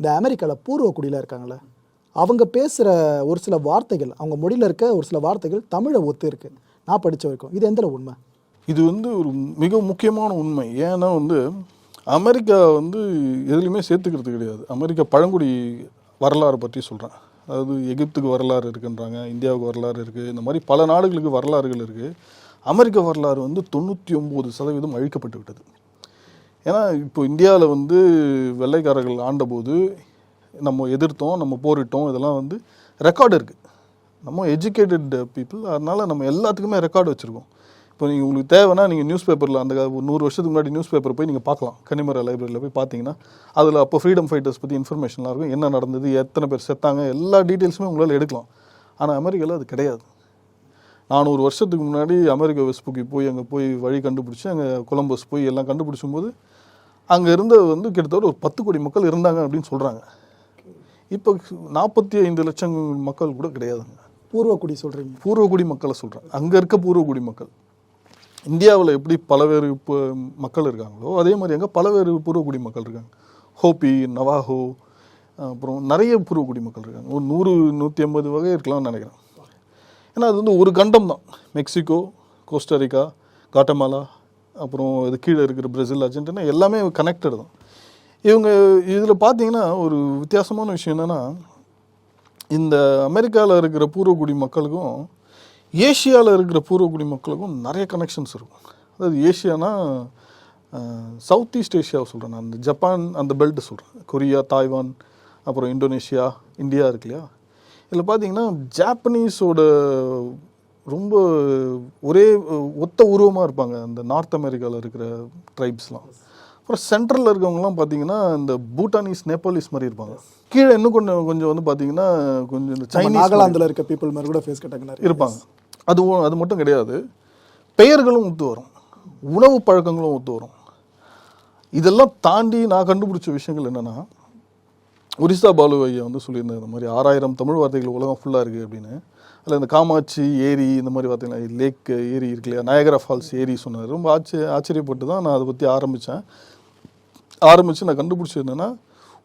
இந்த அமெரிக்காவில் பூர்வ குடியில் இருக்காங்களே அவங்க பேசுகிற ஒரு சில வார்த்தைகள் அவங்க மொழியில் இருக்க ஒரு சில வார்த்தைகள் தமிழை ஒத்து இருக்கு. நான் படித்த வரைக்கும். இது எந்த உண்மை? இது வந்து ஒரு மிக முக்கியமான உண்மை. ஏன்னா வந்து அமெரிக்கா வந்து எதுலையுமே சேர்த்துக்கிறது கிடையாது. அமெரிக்கா பழங்குடி வரலாறு பற்றி சொல்கிறேன் அதாவது எகிப்துக்கு வரலாறு இருக்குன்றாங்க இந்தியாவுக்கு வரலாறு இருக்குது இந்த மாதிரி பல நாடுகளுக்கு வரலாறுகள் இருக்குது அமெரிக்க வரலாறு வந்து தொண்ணூற்றி ஒம்பது சதவீதம் அழிக்கப்பட்டு விட்டது. ஏன்னா இப்போ இந்தியாவில் வந்து வெள்ளைக்காரர்கள் ஆண்டபோது நம்ம எதிர்த்தோம் நம்ம போரிட்டோம் இதெல்லாம் வந்து ரெக்கார்டு இருக்குது நம்ம எஜுகேட்டட் பீப்புள் அதனால் நம்ம எல்லாத்துக்குமே ரெக்கார்டு வச்சுருக்கோம். இப்போ நீங்கள் உங்களுக்கு தேவைன்னா நீங்கள் நியூஸ் பேப்பரில் அந்த நூறு வருஷத்துக்கு முன்னாடி நியூஸ் பேப்பர் போய் நீங்கள் பார்க்கலாம். கன்னிமரா லைப்ரரியில் போய் பார்த்தீங்கன்னா அதில் அப்போ ஃப்ரீடம் ஃபைட்டர்ஸ் பற்றி இன்ஃபர்மேஷன்லாம் இருக்கும். என்ன நடந்தது எத்தனை பேர் செத்தாங்க எல்லா டீட்டெயில்ஸுமே உங்களால் எடுக்கலாம். ஆனால் அமெரிக்காவில் அது கிடையாது. நானூறு வருஷத்துக்கு முன்னாடி அமெரிக்கா வெஸ்புக்கு போய் அங்கே போய் வழி கண்டுபிடிச்சி அங்கே கொலம்பஸ் போய் எல்லாம் கண்டுபிடிச்சும்போது அங்கே இருந்த வந்து கிட்டத்தட்ட ஒரு பத்து கோடி மக்கள் இருந்தாங்க அப்படின்னு சொல்கிறாங்க இப்போ நாற்பத்தி ஐந்து லட்சம் மக்கள் கூட கிடையாதுங்க. பூர்வ குடி சொல்கிறீங்க பூர்வகுடி மக்களை சொல்கிறேன் அங்கே இருக்க பூர்வகுடி மக்கள். இந்தியாவில் எப்படி பலவேறு இப்போ மக்கள் இருக்காங்களோ அதே மாதிரி அங்கே பலவேறு பூர்வகுடி மக்கள் இருக்காங்க. ஹோப்பி நவாஹோ அப்புறம் நிறைய பூர்வகுடி மக்கள் இருக்காங்க. ஒரு நூறு நூற்றி ஐம்பது வகை இருக்கலாம்னு நினைக்கிறேன். ஏன்னா அது வந்து ஒரு கண்டம் தான். மெக்சிகோ கோஸ்டரிக்கா காட்டமாலா அப்புறம் இது கீழே இருக்கிற பிரேசில் அர்ஜென்டினா எல்லாமே கனெக்டட் தான். இவங்க இதில் பார்த்தீங்கன்னா ஒரு வித்தியாசமான விஷயம் என்னென்னா இந்த அமெரிக்காவில் இருக்கிற பூர்வக்குடி மக்களுக்கும் ஏஷியாவில் இருக்கிற பூர்வக்குடி மக்களுக்கும் நிறைய கனெக்ஷன்ஸ் இருக்கும். அதாவது ஏஷியானா சவுத் ஈஸ்ட் ஏஷியாவை சொல்கிறேன் நான். அந்த ஜப்பான் அந்த பெல்ட்டு சொல்கிறேன் கொரியா தாய்வான் அப்புறம் இந்தோனேஷியா இந்தியா இருக்கு இல்லையா? இதில் பார்த்தீங்கன்னா ஜாப்பனீஸோட ரொம்ப ஒரே ஒத்த உருவமாக இருப்பாங்க. அந்த நார்த் அமெரிக்காவில் இருக்கிற ட்ரைப்ஸ்லாம் அப்புறம் சென்ட்ரலில் இருக்கவங்கலாம் பார்த்தீங்கன்னா இந்த பூட்டானீஸ் நேபாளிஸ் மாதிரி இருப்பாங்க. கீழே இன்னும் கொஞ்சம் கொஞ்சம் வந்து பார்த்தீங்கன்னா கொஞ்சம் இந்த சைனீஸ் நாகாலாந்தில் இருக்க பீப்புள் மாதிரி கூட ஃபேஸ் கட்டாங்க இருப்பாங்க. அது ஒ- அது மட்டும் கிடையாது. பெயர்களும் ஒத்து வரும். உணவு பழக்கங்களும் ஒத்து வரும். இதெல்லாம் தாண்டி நான் கண்டுபிடிச்ச விஷயங்கள் என்னன்னா ஒரிசா பாலு ஐயா வந்து சொல்லியிருந்தார் இந்த மாதிரி ஆறாயிரம் தமிழ் வார்த்தைகள் உலகம் ஃபுல்லாக இருக்குது அப்படின்னு. அதில் இந்த காமாட்சி ஏரி இந்த மாதிரி பார்த்தீங்கன்னா லேக் ஏரி இருக்கு இல்லையா? நயகரா ஃபால்ஸ் ஏரி சொன்னார். ரொம்ப ஆச்சரிய ஆச்சரியப்பட்டு தான் நான் அதை பற்றி ஆரம்பித்தேன் ஆரம்பித்து நான் கண்டுபிடிச்சது என்னென்னா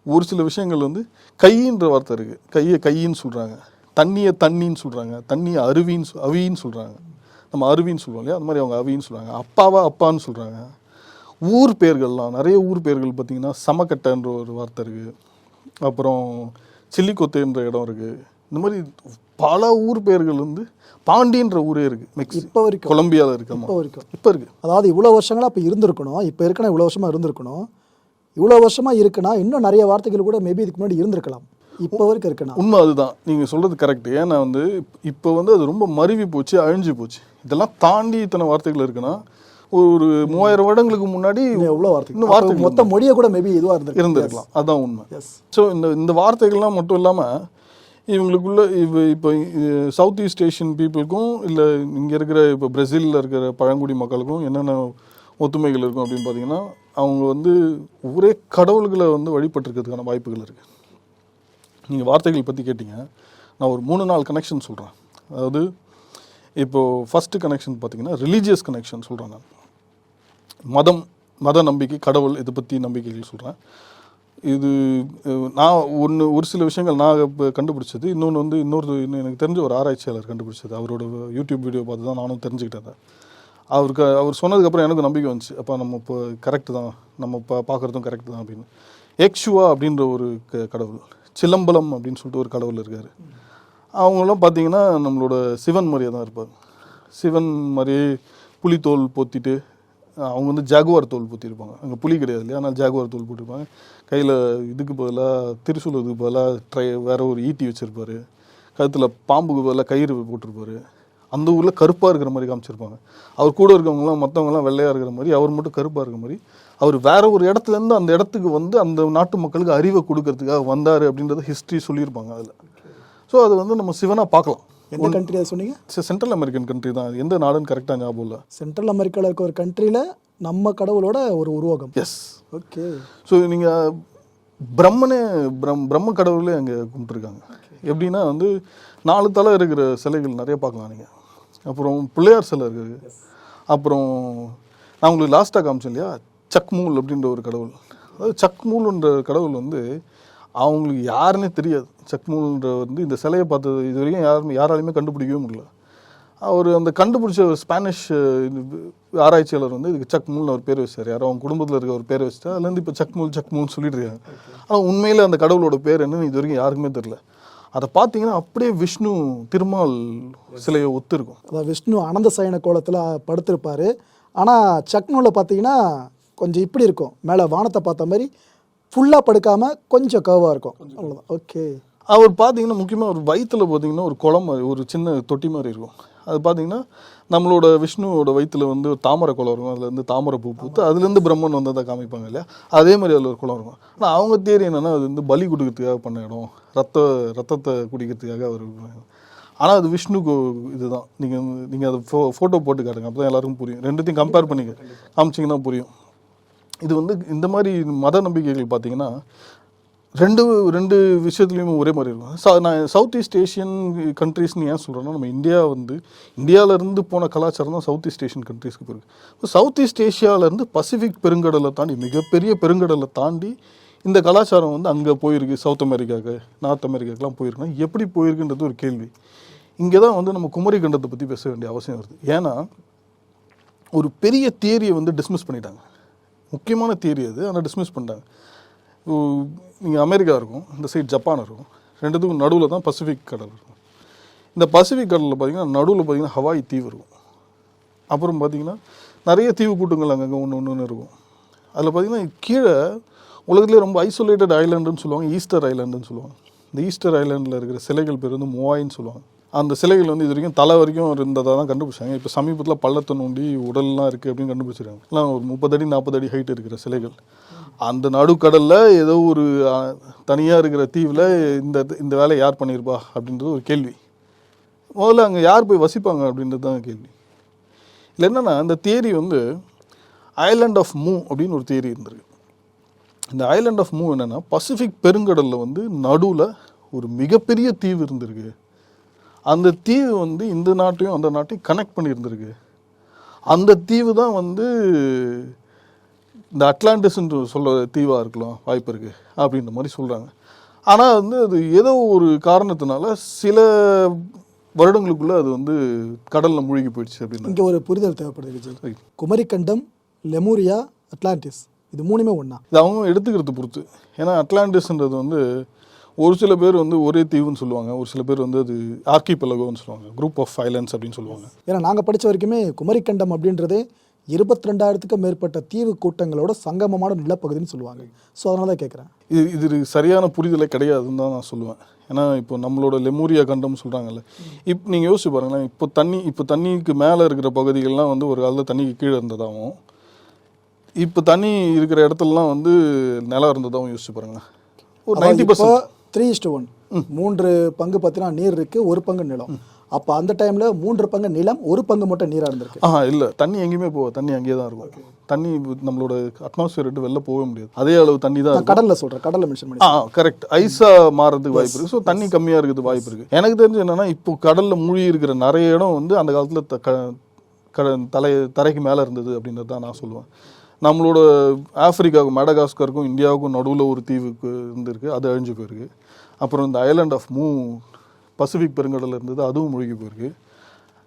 ஒரு சில விஷயங்கள் வந்து கையின்ற வார்த்தை இருக்குது கையை கையின்னு சொல்கிறாங்க தண்ணியை தண்ணின்னு சொல்கிறாங்க தண்ணியை அருவின்னு அவின்னு சொல்கிறாங்க நம்ம அருவின்னு சொல்கிறோம் இல்லையா? அந்த மாதிரி அவங்க அவின்னு சொல்கிறாங்க அப்பாவா அப்பான்னு சொல்கிறாங்க ஊர் பேர்கள்லாம் நிறைய ஊர் பேர்கள் பார்த்திங்கன்னா சமக்கட்டன்ற ஒரு வார்த்தை இருக்குது அப்புறம் சில்லிக்கொத்தைன்ற இடம் இருக்குது இந்த மாதிரி பல ஊர் பேர்கள் வந்து பாண்டின்ற ஊரே இருக்குது இப்போ வரைக்கும். கொலம்பியாவில் இருக்கு. இப்போ வரைக்கும். இப்போ இருக்குது அதாவது இவ்வளோ வருஷங்களா அப்போ இருந்திருக்கணும். இப்போ இருக்கணும் இவ்வளோ வருஷமா இருந்திருக்கணும். இவ்வளோ வருஷமா இருக்குன்னா இன்னும் நிறைய வார்த்தைகள் கூட மேபி இதுக்கு முன்னாடி இருந்திருக்கலாம். இப்போ வரைக்கும் இருக்குண்ணா உண்மை அதுதான். நீங்கள் சொல்கிறது கரெக்ட் ஏன்னா வந்து இப்போ வந்து அது ரொம்ப மருவி போச்சு அழிஞ்சு போச்சு. இதெல்லாம் தாண்டி இத்தனை வார்த்தைகள் இருக்குன்னா ஒரு மூவாயிரம் வருடங்களுக்கு முன்னாடி எவ்வளோ வார்த்தை இன்னும் வார்த்தைகள் மொத்த மொழியை கூட மேபி இதுவாக இருந்திருக்கு? இருந்திருக்கலாம். அதான் உண்மை. எஸ் ஸோ இந்த இந்த வார்த்தைகள்லாம் மட்டும் இல்லாமல் இவங்களுக்குள்ள இவ இப்போ சவுத் ஈஸ்ட் ஏஷியன் பீப்புளுக்கும் இல்லை இங்கே இருக்கிற இப்போ பிரேசிலில் இருக்கிற பழங்குடி மக்களுக்கும் என்னென்ன ஒத்துமைகள் இருக்கும் அப்படின்னு பார்த்தீங்கன்னா அவங்க வந்து ஒரே கடவுள்களை வந்து வழிபட்டிருக்கிறதுக்கான வாய்ப்புகள் இருக்குது நீங்கள் வார்த்தைகள் பற்றி கேட்டீங்க. நான் ஒரு மூணு நாலு கனெக்ஷன் சொல்கிறேன் அதாவது இப்போது ஃபஸ்ட்டு கனெக்ஷன் பார்த்தீங்கன்னா ரிலீஜியஸ் கனெக்ஷன் சொல்கிறேன் நான் மதம் மத நம்பிக்கை கடவுள் இதை பற்றி நம்பிக்கைகள் சொல்கிறேன் இது நான் ஒன்று ஒரு சில விஷயங்கள் நான் இப்போ கண்டுபிடிச்சது இன்னொன்று வந்து இன்னொரு இன்னும் எனக்கு தெரிஞ்ச ஒரு ஆராய்ச்சியாளர் கண்டுபிடிச்சது. அவரோட யூடியூப் வீடியோ பார்த்து தான் நானும் தெரிஞ்சுக்கிட்டேன் அவருக்கு அவர் சொன்னதுக்கப்புறம் எனக்கு நம்பிக்கை வந்துச்சு. அப்போ நம்ம இப்போ கரெக்டு தான். நம்ம இப்போ பார்க்குறதும் கரெக்டு தான் அப்படின்னு. எக்ஷுவா அப்படின்ற ஒரு க கடவுள். சிலம்பலம் அப்படின்னு சொல்லிட்டு ஒரு கடவுள் இருக்கார். அவங்களாம் பார்த்தீங்கன்னா நம்மளோட சிவன் மாதிரியே தான் இருப்பார் சிவன் மாதிரி புலித்தோல் போத்திட்டு அவங்க வந்து ஜாகுவார் தோல் பூத்திருப்பாங்க. அங்கே புலி கிடையாது இல்லையா? ஆனால் ஜாகுவார் தோல் போட்டிருப்பாங்க. கையில் இதுக்கு பதிலாக திருசூலத்துக்கு பதிலாக ட்ரை வேற ஒரு ஈட்டி வச்சுருப்பாரு. கழுத்தில் பாம்புக்கு பதிலாக கயிறு போட்டிருப்பாரு. அந்த ஊரில் கருப்பாக இருக்கிற மாதிரி காமிச்சிருப்பாங்க. அவர் கூட இருக்கவங்களாம் மற்றவங்களாம் வெள்ளையாக இருக்கிற மாதிரி அவர் மட்டும் கருப்பாக இருக்கிற மாதிரி அவர் வேற ஒரு இடத்துலேருந்து அந்த இடத்துக்கு வந்து அந்த நாட்டு மக்களுக்கு அறிவை கொடுக்கறதுக்காக வந்தார் அப்படின்றத ஹிஸ்ட்ரி சொல்லியிருப்பாங்க அதில். ஸோ அது வந்து நம்ம சிவனாக பார்க்கலாம். எந்த கண்ட்ரி அதை சொன்னீங்க? சென்ட்ரல் அமெரிக்கன் கண்ட்ரி தான். எந்த நாடுன்னு கரெக்டாக ஞாபகம் இல்லை. சென்ட்ரல் அமெரிக்காவில் இருக்க ஒரு கண்ட்ரியில் நம்ம கடவுளோட ஒரு உருவகம். எஸ் ஓகே ஸோ நீங்கள் பிரம்மனே பிரம் பிரம்ம கடவுளே அங்கே கும்பிட்டுருக்காங்க. எப்படின்னா வந்து நாலு தலை இருக்கிற சிலைகள் நிறைய பார்க்கலாம் நீங்கள் அப்புறம் பிள்ளையார் சிலை இருக்குது. அப்புறம் நான் உங்களுக்கு லாஸ்ட்டாக காமிச்சேன் இல்லையா? சக்மூல் அப்படின்ற ஒரு கடவுள். அதாவது சக்மூல்ன்ற கடவுள் வந்து அவங்களுக்கு யாருன்னே தெரியாது. சக்மூன்ற வந்து இந்த சிலையை பார்த்தது இது வரைக்கும் யாருமே யாராலையுமே கண்டுபிடிக்கவே முடியல. அவர் அந்த கண்டுபிடிச்ச ஒரு ஸ்பானிஷ் இது ஆராய்ச்சியாளர் வந்து இதுக்கு சக்மூல்னு ஒரு பேர் வச்சார். யாரோ அவங்க குடும்பத்தில் இருக்க ஒரு பேர் வச்சுட்டு அதுலேருந்து இப்போ சக்மூல் சக்மூல்னு சொல்லிட்டு இருக்காங்க. ஆனால் உண்மையில் அந்த கடவுளோட பேர் என்னன்னு இது வரைக்கும் யாருக்குமே தெரில அதை பார்த்தீங்கன்னா அப்படியே விஷ்ணு திருமால் சிலையை ஒத்து இருக்கும் அதாவது விஷ்ணு அனந்த சயன கோலத்தில் படுத்திருப்பார். ஆனால் சக்னூவில் பார்த்தீங்கன்னா கொஞ்சம் இப்படி இருக்கும். மேலே வானத்தை பார்த்த மாதிரி ஃபுல்லாக படுக்காமல் கொஞ்சம் கர்வாக இருக்கும். அவ்வளோதான் ஓகே அவர் பார்த்தீங்கன்னா முக்கியமாக ஒரு வயிற்றில் பார்த்தீங்கன்னா ஒரு குளம் மாதிரி ஒரு சின்ன தொட்டி மாதிரி இருக்கும். அது பார்த்தீங்கன்னா நம்மளோட விஷ்ணுவோட வயிற்றில் வந்து ஒரு தாமரை குளம் இருக்கும். அதுலேருந்து தாமரை பூ பூத்து அதுலேருந்து பிரம்மன் வந்ததாக காமிப்பாங்க இல்லையா? அதே மாதிரி அதில் ஒரு குளம் இருக்கும். ஆனால் அவங்க தேரி என்னென்னா அது வந்து பலி கொடுக்கறதுக்காக பண்ண இடம் ரத்த ரத்தத்தை குடிக்கிறதுக்காக அவர் ஆனால் அது விஷ்ணுக்கு இதுதான். நீங்கள் நீங்கள் அதை ஃபோ ஃபோட்டோ போட்டு காட்டுங்க. அப்போ தான் எல்லாருக்கும் புரியும். ரெண்டுத்தையும் கம்பேர் பண்ணிக்க. காமிச்சிங்கன்னா புரியும். இது வந்து இந்த மாதிரி மத நம்பிக்கைகள் பார்த்தீங்கன்னா ரெண்டு ரெண்டு விஷயத்துலையுமே ஒரே மாதிரி இருக்கும். ச- நான் சவுத் ஈஸ்ட் ஏஷியன் கண்ட்ரீஸ்னு ஏன் சொல்கிறேன்னா நம்ம இந்தியா வந்து இந்தியாவிலேருந்து போன கலாச்சாரம் தான் சவுத் ஈஸ்ட் ஏஷியன் கண்ட்ரீஸ்க்கு போயிருக்கு இப்போ சவுத் ஈஸ்ட் ஏஷியாவிலேருந்து பசிபிக் பெருங்கடலை தாண்டி மிகப்பெரிய பெருங்கடலை தாண்டி இந்த கலாச்சாரம் வந்து அங்கே போயிருக்கு சவுத் அமெரிக்காவுக்கு நார்த் அமெரிக்காக்கெலாம் போயிருக்குன்னா எப்படி போயிருக்குன்றது ஒரு கேள்வி. இங்கே தான் வந்து நம்ம குமரி கண்டத்தை பற்றி பேச வேண்டிய அவசியம் வருது. ஏன்னா ஒரு பெரிய தியரியை வந்து டிஸ்மிஸ் பண்ணிட்டாங்க. முக்கியமான தியரி அது ஆனால் டிஸ்மிஸ் பண்ணிட்டாங்க. நீங்கள் அமெரிக்கா இருக்கும் இந்த சைடு ஜப்பான் இருக்கும். ரெண்டுத்துக்கும் நடுவில் தான் பசிபிக் கடல் இருக்கும். இந்த பசிபிக் கடலில் பார்த்தீங்கன்னா நடுவில் பார்த்தீங்கன்னா ஹவாய் தீவு இருக்கும். அப்புறம் பார்த்தீங்கன்னா நிறைய தீவு கூட்டங்கள் அங்கங்கே ஒன்று ஒன்று இருக்கும். அதில் பார்த்தீங்கன்னா கீழே உலகத்துலேயே ரொம்ப ஐசோலேட்டட் ஐலாண்டுன்னு சொல்லுவாங்க ஈஸ்டர் ஐலாண்டுன்னு சொல்லுவாங்க. இந்த ஈஸ்டர் ஐலாண்டில் இருக்கிற சிலைகள் பேர் வந்து மோவாயின்னு சொல்லுவாங்க. அந்த சிலைகள் வந்து இது வரைக்கும் தலை வரைக்கும் இருந்ததாக தான் கண்டுபிடிச்சாங்க. இப்போ சமீபத்தில் பள்ளத்தை நோண்டி உடல்லாம் இருக்குது அப்படின்னு கண்டுபிடிச்சிருக்காங்க. எல்லாம் ஒரு முப்பது அடி நாற்பது அடி ஹைட் இருக்கிற சிலைகள். அந்த நடுக்கடலில் ஏதோ ஒரு தனியாக இருக்கிற தீவில் இந்த இந்த வேலையை யார் பண்ணியிருப்பா அப்படின்றது ஒரு கேள்வி. முதல்ல அங்கே யார் போய் வசிப்பாங்க அப்படின்றது தான் கேள்வி. இல்லை என்னென்னா இந்த தியரி வந்து ஐலாண்ட் ஆஃப் மூ அப்படின்னு ஒரு தியரி இருந்திருக்கு. இந்த ஐலாண்ட் ஆஃப் மூ என்னென்னா பசிஃபிக் பெருங்கடலில் வந்து நடுவில் ஒரு மிகப்பெரிய தீவு இருந்திருக்கு. அந்த தீவு வந்து இந்த நாட்டையும் அந்த நாட்டையும் கனெக்ட் பண்ணியிருந்திருக்கு. அந்த தீவு தான் வந்து இந்த அட்லாண்டிஸ்ன்ற சொல்ல தீவாக இருக்கலாம் வாய்ப்பு இருக்குது அப்படின்ற மாதிரி சொல்கிறாங்க ஆனால் வந்து அது ஏதோ ஒரு காரணத்தினால சில வருடங்களுக்குள்ள அது வந்து கடலில் மூழ்கி போயிடுச்சு அப்படின்னு. இங்கே ஒரு புரிதல் தேவைப்படுது விஜய். குமரிக்கண்டம் லெமூரியா அட்லாண்டிஸ் இது மூணுமே ஒன்றா இது அவங்க எடுத்துக்கிறது பொறுத்து. ஏன்னா அட்லாண்டிஸ்ன்றது வந்து ஒரு சில பேர் வந்து ஒரே தீவுன்னு சொல்லுவாங்க ஒரு சில பேர் வந்து அது ஆர்கி பலகோன்னு சொல்லுவாங்க குரூப் ஆஃப் ஐலண்ட்ஸ் அப்படின்னு சொல்லுவாங்க. ஏன்னா நாங்கள் படித்த வரைக்குமே குமரிக்கண்டம் அப்படின்றதே இருபத்தி ரெண்டாயிரத்துக்கும் மேற்பட்ட தீவு கூட்டங்களோட சங்கமமான நிலப்பகுதின்னு சொல்லுவாங்க. ஸோ அதனால தான் கேட்குறேன் இது இது சரியான புரிதலே கிடையாதுன்னு தான் நான் சொல்லுவேன். ஏன்னா இப்போ நம்மளோட லெமூரியா கண்டம் சொல்கிறாங்கல்ல இப்போ நீங்கள் யோசிச்சு பாருங்களேன் இப்போ தண்ணி இப்போ தண்ணிக்கு மேலே இருக்கிற பகுதிகள்லாம் வந்து ஒரு காலத்தில் தண்ணிக்கு கீழே இருந்ததாகவும் இப்போ தண்ணி இருக்கிற இடத்துலலாம் வந்து நிலம் இருந்ததாகவும் யோசிச்சு பாருங்களேன். ஒரு ninety percent three is to one மூன்று பங்கு பார்த்தீங்கன்னா நீர் இருக்கு ஒரு பங்கு நிலம். அப்போ அந்த டைம்ல மூன்று பங்கு நிலம் ஒரு பங்கு மட்டும் நீரா இருந்திருக்கு. ஆஹா இல்லை. தண்ணி எங்கேயுமே போகாது. தண்ணி அங்கேயே தான் இருக்கும். தண்ணி நம்மளோட அட்மாஸ்பியர் விட்டு வெளில போகவே முடியாது. அதே அளவு தண்ணி தான் கடல்ல சொல்றேன். கடல்ல மென்ஷன் பண்ணி ஆ கரெக்ட் ஐஸா மாறதுக்கு வாய்ப்பு இருக்கு. ஸோ தண்ணி கம்மியா இருக்குது வாய்ப்பு இருக்கு. எனக்கு தெரிஞ்சு என்னன்னா இப்போ கடல்ல மூழ்கி இருக்கிற நிறைய இடம் வந்து அந்த காலத்துல த- க- தலை தரைக்கு மேல இருந்தது அப்படின்றது தான் நான் சொல்லுவேன். நம்மளோட ஆப்பிரிக்காவுக்கும் மடகாஸ்கருக்கும் இந்தியாவுக்கும் நடுவில் ஒரு தீவுக்கு இருந்திருக்கு. அது அழிஞ்சு போயிருக்கு. அப்புறம் இந்த ஐலாண்ட் ஆஃப் மூ பசிபிக் பெருங்கடலில் இருந்தது அதுவும் மூழ்கி போயிருக்கு.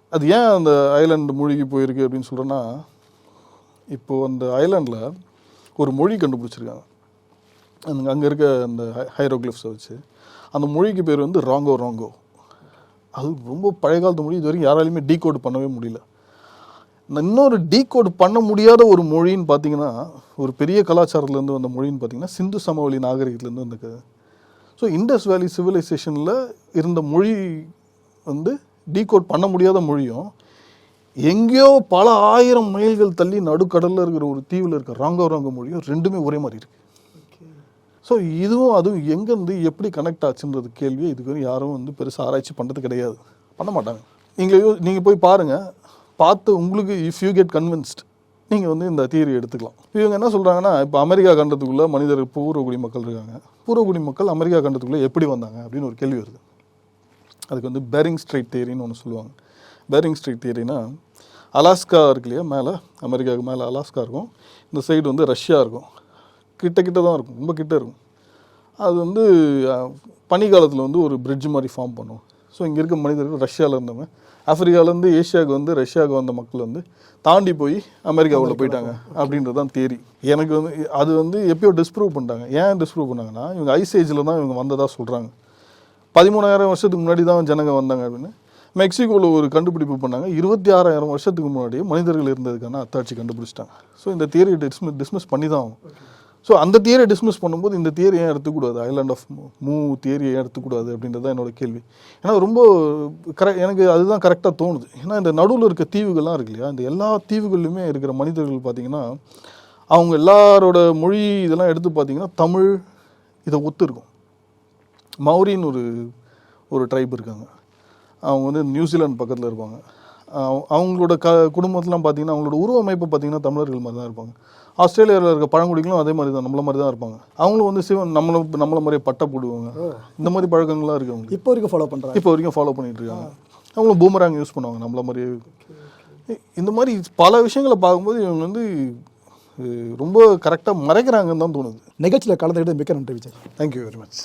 அது ஏன் அந்த ஐலாண்டு மூழ்கி போயிருக்கு அப்படின்னு சொல்கிறேன்னா இப்போ அந்த ஐலாண்டில் ஒரு மொழி கண்டுபிடிச்சிருக்காங்க. அந்த அங்கே இருக்க அந்த ஹைரோக்ளிஃப்ஸை வச்சு. அந்த மொழிக்கு பேர் வந்து ராங்கோ ராங்கோ அது ரொம்ப பழைய காலத்து மொழி இது வரைக்கும் யாராலையுமே டீகோட் பண்ணவே முடியல. இன்னொரு டீகோட் பண்ண முடியாத ஒரு மொழின்னு பார்த்தீங்கன்னா ஒரு பெரிய கலாச்சாரத்துலேருந்து வந்த மொழின்னு பார்த்தீங்கன்னா சிந்து சமவெளி நாகரிகத்துலேருந்து வந்த ஸோ இண்டஸ் வேலி சிவிலைசேஷனில் இருந்த மொழி வந்து டீகோட் பண்ண முடியாத மொழியும் எங்கேயோ பல ஆயிரம் மைல்கள் தள்ளி நடுக்கடலில் இருக்கிற ஒரு தீவில் இருக்கிற ராங்கோ ராங்கோ மொழியும் ரெண்டுமே ஒரே மாதிரி இருக்குது ஸோ இதுவும் அதுவும் எங்கேருந்து எப்படி கனெக்ட் ஆச்சுன்றது கேள்வியை இதுக்கு யாரும் வந்து பெருசாக ஆராய்ச்சி பண்ணுறது கிடையாது. பண்ண மாட்டாங்க. நீங்கள் நீங்கள் போய் பாருங்கள் பார்த்து உங்களுக்கு இஃப் யூ கெட் கன்வின்ஸ்ட் நீங்கள் வந்து இந்த தியரி எடுத்துக்கலாம். இவங்க என்ன சொல்கிறாங்கன்னா இப்போ அமெரிக்கா கண்டத்துக்குள்ளே மனிதர் பூர்வகுடி மக்கள் இருக்காங்க. பூர்வகுடி மக்கள் அமெரிக்கா கண்டத்துக்குள்ளே எப்படி வந்தாங்க அப்படின்னு ஒரு கேள்வி வருது. அதுக்கு வந்து பேரிங் ஸ்ட்ரைட் தியரின்னு ஒன்று சொல்லுவாங்க. பேரிங் ஸ்ட்ரைட் தியரினா அலாஸ்கா இருக்கு இல்லையா மேலே அமெரிக்காவுக்கு மேலே அலாஸ்கா இருக்கும். இந்த சைடு வந்து ரஷ்யா இருக்கும். கிட்ட கிட்ட தான் இருக்கும் ரொம்ப கிட்ட இருக்கும். அது வந்து பனிக்காலத்தில் வந்து ஒரு பிரிட்ஜ் மாதிரி ஃபார்ம் பண்ணும். ஸோ இங்கே இருக்க மனிதர்கள் ரஷ்யாவில் இருந்தவங்க ஆப்பிரிக்காலேருந்து ஏஷியாவுக்கு வந்து ரஷ்யாவுக்கு வந்த மக்கள் வந்து தாண்டி போய் அமெரிக்காவுள்ள போயிட்டாங்க அப்படின்றது தான் தேரி. எனக்கு வந்து அது வந்து எப்பயோ டிஸ்ப்ரூவ் பண்ணிட்டாங்க. ஏன் டிஸ்ப்ரூவ் பண்ணாங்கன்னா இவங்க ஐஸ் ஏஜில் தான் இவங்க வந்ததாக சொல்கிறாங்க பதிமூணாயிரம் வருஷத்துக்கு முன்னாடி தான் ஜனங்க வந்தாங்க அப்படின்னு. மெக்சிகோவில் ஒரு கண்டுபிடிப்பு பண்ணாங்க. இருபத்தி ஆறாயிரம் வருஷத்துக்கு முன்னாடியே மனிதர்கள் இருந்ததுக்கான அத்தாட்சி கண்டுபிடிச்சிட்டாங்க. ஸோ இந்த தியரியை டிஸ்மிஸ் டிஸ்மிஸ் பண்ணி தான் ஆகும் ஸோ அந்த தியரியை டிஸ்மிஸ் பண்ணும்போது இந்த தியரி ஏன் எடுத்துக்கூடாது? ஐலாண்ட் ஆஃப் மூ தியரியை ஏன் எடுத்துக்கூடாது அப்படின்றது தான் என்னோட கேள்வி. ஏன்னா ரொம்ப கரெக்ட் எனக்கு அதுதான் கரெக்டாக தோணுது. ஏன்னா இந்த நடுவில் இருக்க தீவுகள்லாம் இருக்கு இல்லையா? இந்த எல்லா தீவுகள்லையுமே இருக்கிற மனிதர்கள் பார்த்திங்கன்னா அவங்க எல்லாரோட மொழி இதெல்லாம் எடுத்து பார்த்தீங்கன்னா தமிழ் இதை ஒத்து இருக்கும். மௌரின்னு ஒரு ஒரு ட்ரைப் இருக்காங்க. அவங்க வந்து நியூசிலாந்து பக்கத்தில் இருப்பாங்க. அவங்களோட க குடும்பத்துலாம் பார்த்தீங்கன்னா அவங்களோட உருவ அமைப்பு பார்த்தீங்கன்னா தமிழர்கள் மாதிரி தான் இருப்பாங்க. ஆஸ்திரேலியாவில் இருக்க பழங்குடிகளும் அதே மாதிரி தான் நம்மள மாதிரி தான் இருப்பாங்க. அவங்களும் வந்து சிவன் நம்மள நம்மள மாதிரியே பட்டை போடுவாங்க. இந்த மாதிரி பழக்கங்கள்லாம் இருக்கு அவங்களுக்கு. இப்போ வரைக்கும் ஃபாலோ பண்ணுறாங்க இப்போ வரைக்கும் ஃபாலோ பண்ணிட்டு இருக்காங்க. அவங்களும் பூமராங் யூஸ் பண்ணுவாங்க நம்மள மாதிரியே. இந்த மாதிரி பல விஷயங்களை பார்க்கும்போது இவங்க வந்து ரொம்ப கரெக்டாக மறைக்கிறாங்கன்னு தான் தோணுது. நிகழ்ச்சியில் கலந்துக்கிட்டு மிக்க நன்றி விஜய். Thank you very much